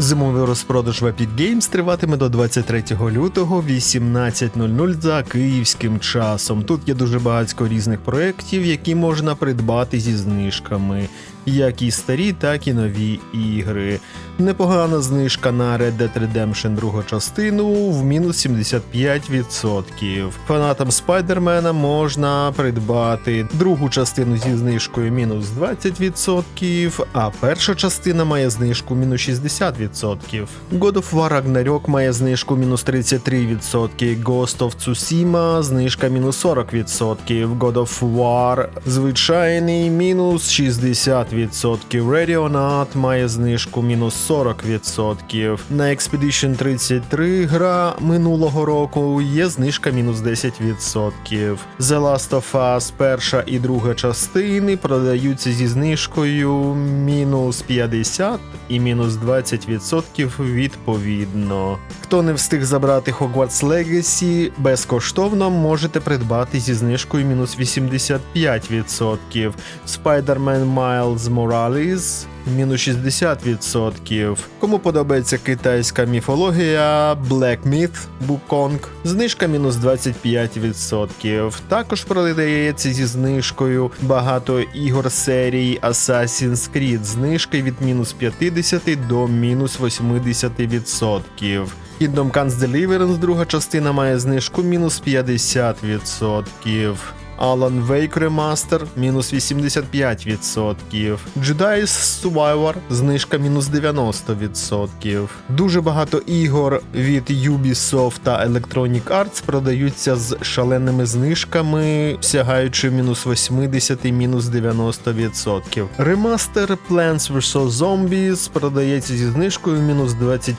Зимовий розпродаж в Epic Games триватиме до 23 лютого 18.00 за київським часом. Тут є дуже багатько різних проєктів, які можна придбати зі знижками, як і старі, так і нові ігри. Непогана знижка на Red Dead Redemption другу частину в мінус 75%. Фанатам Спайдермена можна придбати другу частину зі знижкою мінус 20%, а перша частина має знижку мінус 60%. God of War Ragnarok має знижку мінус 33%, Ghost of Tsushima знижка мінус 40%, God of War звичайний мінус 60%, Radionaught має знижку мінус 40%. На Expedition 33 гра минулого року є знижка мінус 10%. The Last of Us перша і друга частини продаються зі знижкою мінус 50 і мінус 20% відповідно. Хто не встиг забрати Hogwarts Legacy, безкоштовно можете придбати зі знижкою мінус 85%. Spider-Man Miles Morales мінус 60%. Кому подобається китайська міфологія, Black Myth, Wukong, знижка мінус 25%. Також продається зі знижкою багато ігор серії Assassin's Creed, знижки від мінус 50 до мінус 80%. Kingdom Comes Deliverance, друга частина має знижку мінус 50%. Alan Wake Remaster мінус 85%. Jedi's Survivor знижка мінус 90%. Дуже багато ігор від Ubisoft та Electronic Arts продаються з шаленими знижками, сягаючи мінус 80 і мінус 90%. Ремастер Plants vs. Zombies продається зі знижкою мінус 25%.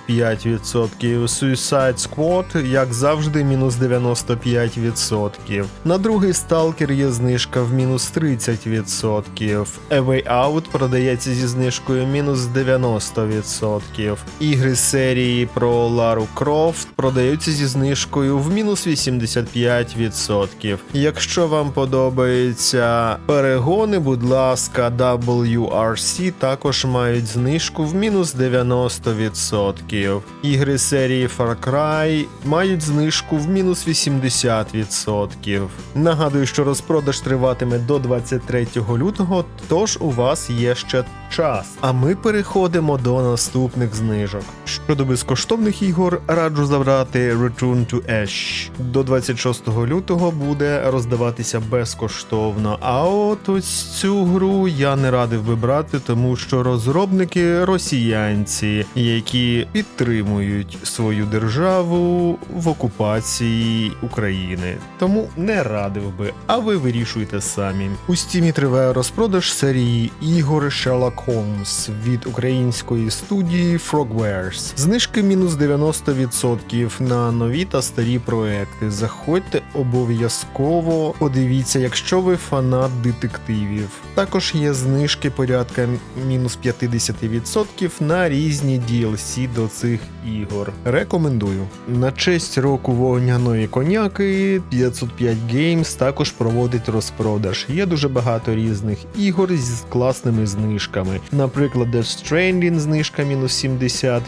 Suicide Squad, як завжди, мінус 95%. На другий стал Stalker є знижка в мінус 30%. A Way Out продається зі знижкою мінус 90%. Ігри серії про Лару Крофт продаються зі знижкою в мінус 85%. Якщо вам подобаються перегони, будь ласка, WRC також мають знижку в мінус 90%. Ігри серії Far Cry мають знижку в мінус 80%. Нагадую, що розпродаж триватиме до 23 лютого, тож у вас є ще час. А ми переходимо до наступних знижок. Щодо безкоштовних ігор, раджу забрати Return to Ash. До 26 лютого буде роздаватися безкоштовно. А от ось цю гру я не радив би брати, тому що розробники росіянці, які підтримують свою державу в окупації України. Тому не радив би, а ви вирішуйте самі. У стімі триває розпродаж серії ігор Sherlock Holmes від української студії Frogwares. Знижки мінус 90% на нові та старі проекти. Заходьте обов'язково, подивіться, якщо ви фанат детективів. Також є знижки порядка мінус 50% на різні DLC до цих ігор. Рекомендую. На честь року вогняної коняки 505 Games також проводить розпродаж. Є дуже багато різних ігор з класними знижками. Наприклад, Death Stranding знижка мінус 75%.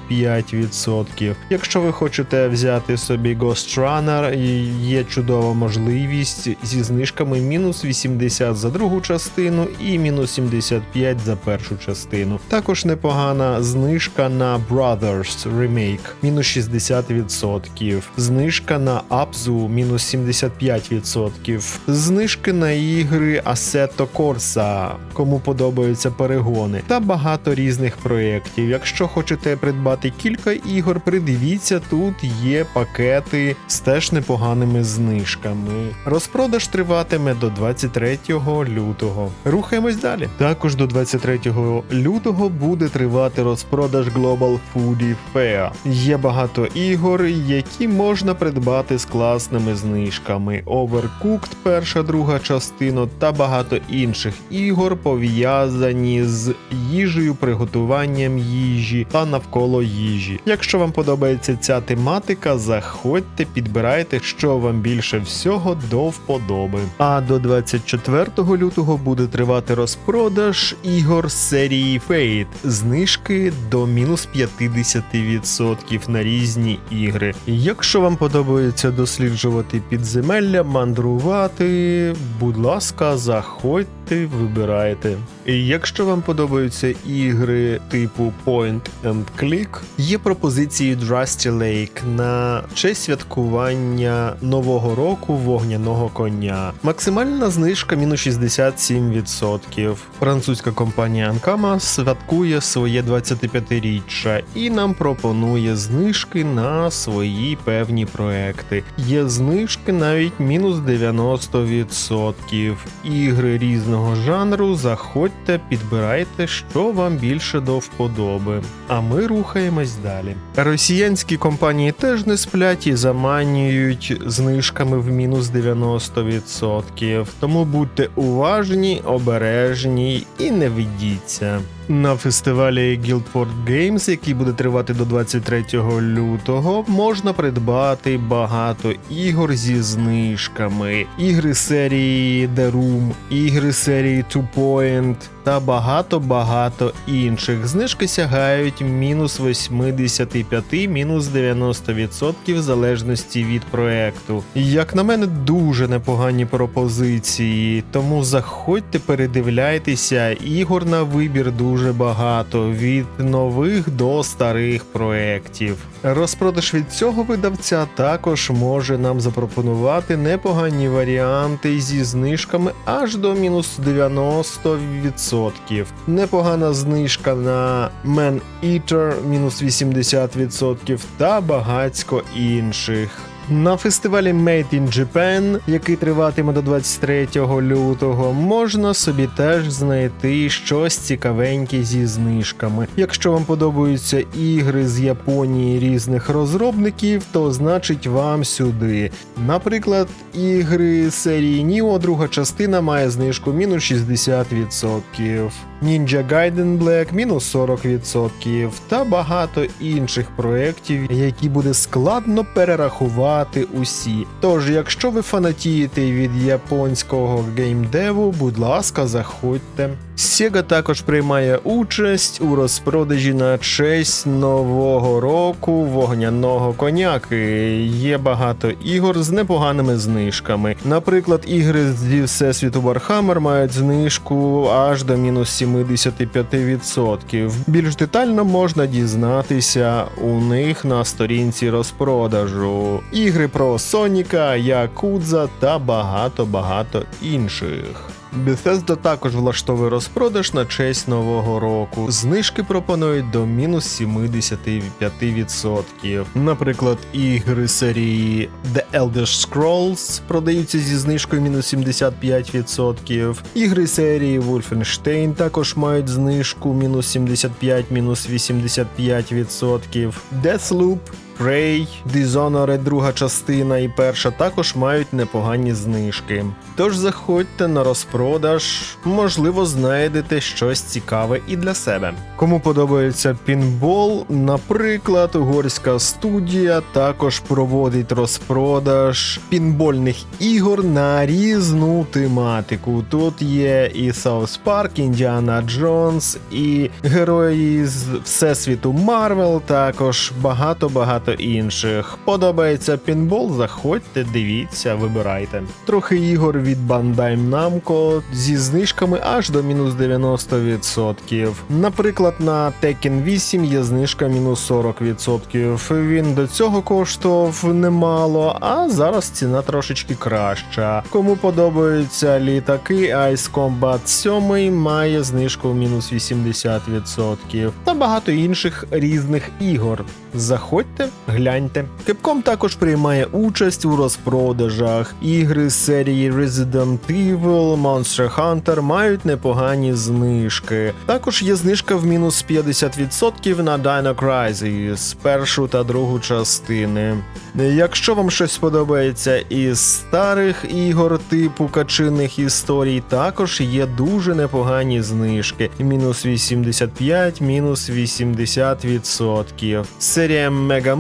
Якщо ви хочете взяти собі Ghost Runner, є чудова можливість зі знижками мінус 80 за другу частину і мінус 75 за першу частину. Також непогана знижка на Brothers Remake мінус 60%. Знижка на Abzu мінус 75%. Знижки на ігри Assetto Corsa, кому подобаються перегони, та багато різних проєктів. Якщо хочете придбати кілька ігор, придивіться, тут є пакети з теж непоганими знижками. Розпродаж триватиме до 23 лютого. Рухаємось далі. Також до 23 лютого буде тривати розпродаж Global Foodie Fair. Є багато ігор, які можна придбати з класними знижками. Overcooked перша, друга частина та багато інших ігор пов'язані з їжею, приготуванням їжі та навколо їжі. Якщо вам подобається ця тематика, заходьте, підбирайте, що вам більше всього до вподоби. А до 24 лютого буде тривати розпродаж ігор серії Fate. Знижки до мінус 50% на різні ігри. Якщо вам подобається досліджувати підземелля, мандрувати, будь ласка, заходьте, вибирайте. І якщо вам подобаються ігри типу Point and Click, є пропозиції Drusty Lake на честь святкування нового року вогняного коня. Максимальна знижка мінус 67%. Французька компанія Ankama святкує своє 25-річчя і нам пропонує знижки на свої певні проекти. Є знижки навіть мінус 90%. Ігри різного жанру заходьте, підбирайте, що вам більше до вподоби. А ми рухаємось далі. Росіянські компанії теж не сплять і заманюють знижками в мінус 90%. Тому будьте уважні, обережні і не ведіться. На фестивалі Guildford Games, який буде тривати до 23 лютого, можна придбати багато ігор зі знижками, ігри серії The Room, ігри серії Two Point та багато-багато інших. Знижки сягають мінус 85, мінус 90% в залежності від проекту. Як на мене, дуже непогані пропозиції, тому заходьте, передивляйтеся, ігор на вибір дуже багато, від нових до старих проєктів. Розпродаж від цього видавця також може нам запропонувати непогані варіанти зі знижками аж до мінус 90%. Непогана знижка на Man Eater мінус 80% та багацько інших. На фестивалі Made in Japan, який триватиме до 23 лютого, можна собі теж знайти щось цікавеньке зі знижками. Якщо вам подобаються ігри з Японії різних розробників, то значить вам сюди. Наприклад, ігри серії Nioh, друга частина має знижку мінус 60%. Ninja Gaiden Black мінус 40% та багато інших проєктів, які буде складно перерахувати усі. Тож, якщо ви фанатієте від японського геймдеву, будь ласка, заходьте. Sega також приймає участь у розпродажі на честь нового року вогняного коняки. Є багато ігор з непоганими знижками. Наприклад, ігри зі всесвіту Warhammer мають знижку аж до мінус 75%. Більш детально можна дізнатися у них на сторінці розпродажу. Ігри про Соніка, Якудза та багато-багато інших. Bethesda також влаштовує розпродаж на честь нового року. Знижки пропонують до мінус 75%. Наприклад, ігри серії The Elder Scrolls продаються зі знижкою мінус 75%. Ігри серії Wolfenstein також мають знижку мінус 75, мінус 85%. Deathloop Prey, Dishonored друга частина і перша також мають непогані знижки. Тож заходьте на розпродаж, можливо, знайдете щось цікаве і для себе. Кому подобається пінбол, наприклад, угорська студія також проводить розпродаж пінбольних ігор на різну тематику. Тут є і South Park, Індіана Джонс, і герої з Всесвіту Марвел, також багато-багато інших. Подобається пінбол, заходьте, дивіться, вибирайте. Трохи ігор від Bandai Namco зі знижками аж до мінус 90%. Наприклад, на Tekken 8 є знижка мінус 40%. Він до цього коштував немало, а зараз ціна трошечки краща. Кому подобаються літаки, Ice Combat 7 має знижку мінус 80%. Та багато інших різних ігор. Заходьте, гляньте. Capcom також приймає участь у розпродажах. Ігри з серії Resident Evil, Monster Hunter мають непогані знижки. Також є знижка в мінус 50% на Dino Crisis, першу та другу частини. Якщо вам щось сподобається із старих ігор типу качинних історій, також є дуже непогані знижки. Мінус 85, мінус 80%. Серія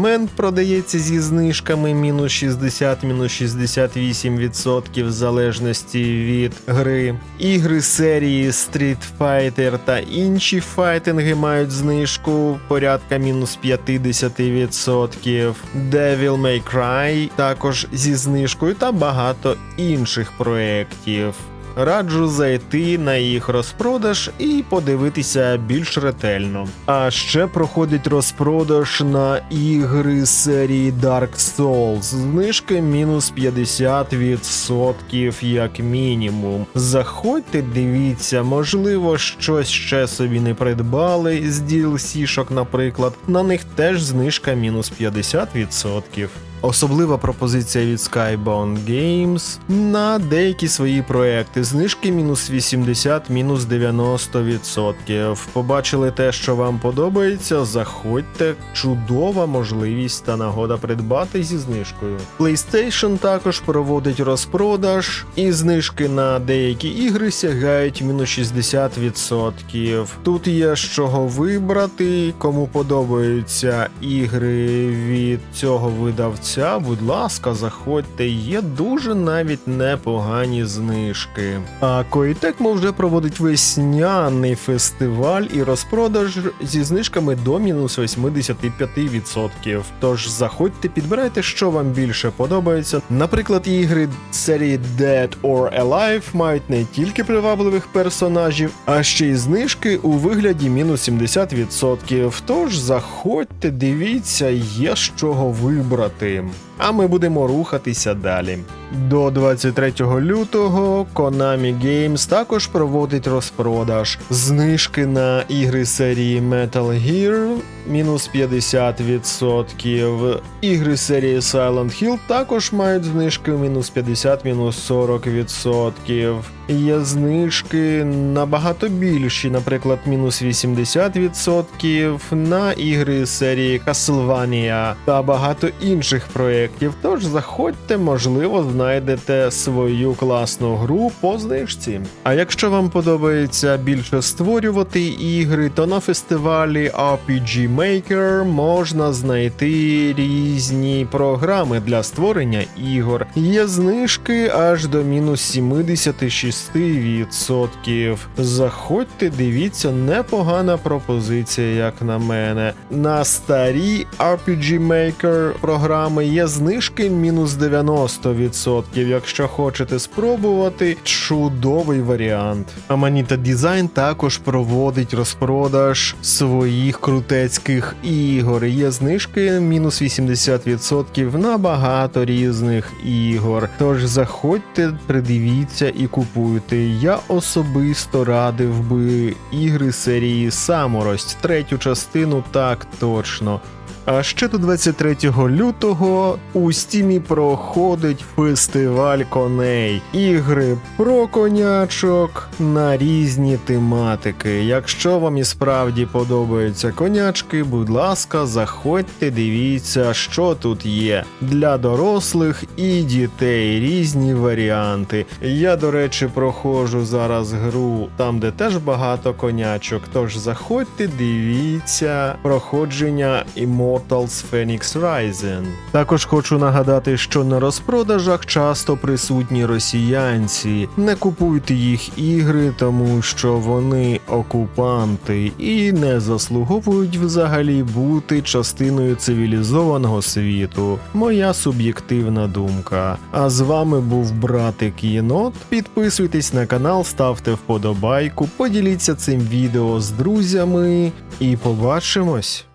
Мегамен продається зі знижками мінус 60, мінус 68% в залежності від гри. Ігри серії Street Fighter та інші файтинги мають знижку порядка мінус 50%. Devil May Cry також зі знижкою та багато інших проєктів. Раджу зайти на їх розпродаж і подивитися більш ретельно. А ще проходить розпродаж на ігри серії Dark Souls. Знижки мінус 50% як мінімум. Заходьте, дивіться, можливо, щось ще собі не придбали з DLC-шок, наприклад. На них теж знижка мінус 50%. Особлива пропозиція від Skybound Games на деякі свої проекти. Знижки мінус 80, мінус 90%. Побачили те, що вам подобається. Заходьте, чудова можливість та нагода придбати зі знижкою. PlayStation також проводить розпродаж, і знижки на деякі ігри сягають мінус 60%. Тут є з чого вибрати, кому подобаються ігри від цього видавця покупця, будь ласка, заходьте, є дуже навіть непогані знижки. А Коїтекмо вже проводить весняний фестиваль і розпродаж зі знижками до мінус 85%. Тож заходьте, підбирайте, що вам більше подобається. Наприклад, ігри серії Dead or Alive мають не тільки привабливих персонажів, а ще й знижки у вигляді мінус 70%. Тож заходьте, дивіться, є з чого вибрати. Дякуємо. А ми будемо рухатися далі. До 23 лютого Konami Games також проводить розпродаж. Знижки на ігри серії Metal Gear мінус 50%. Ігри серії Silent Hill також мають знижки мінус 50, мінус 40%. Є знижки набагато більші, наприклад, мінус 80% на ігри серії Castlevania та багато інших проєктів. Тож заходьте, можливо, знайдете свою класну гру по знижці. А якщо вам подобається більше створювати ігри, то на фестивалі RPG Maker можна знайти різні програми для створення ігор. Є знижки аж до мінус 76%. Заходьте, дивіться, непогана пропозиція, як на мене. На старі RPG Maker програми є знижки мінус 90%. Якщо хочете спробувати, чудовий варіант. Amanita Design також проводить розпродаж своїх крутецьких ігор. Є знижки мінус 80% на багато різних ігор. Тож заходьте, придивіться і купуйте. Я особисто радив би ігри серії Саморость, третю частину так точно. А ще до 23 лютого у стімі проходить фестиваль коней, ігри про конячок на різні тематики. Якщо вам і справді подобаються конячки, будь ласка, заходьте, дивіться, що тут є для дорослих і дітей. Різні варіанти. Я, до речі, проходжу зараз гру там, де теж багато конячок. Тож заходьте, дивіться проходження Immortals Phoenix Rising. Також хочу нагадати, що на розпродажах часто присутні росіянці. Не купуйте їх ігри, тому що вони окупанти і не заслуговують взагалі бути частиною цивілізованого світу. Моя суб'єктивна думка. А з вами був братик Єнот. Підписуйтесь на канал, ставте вподобайку, поділіться цим відео з друзями і побачимось.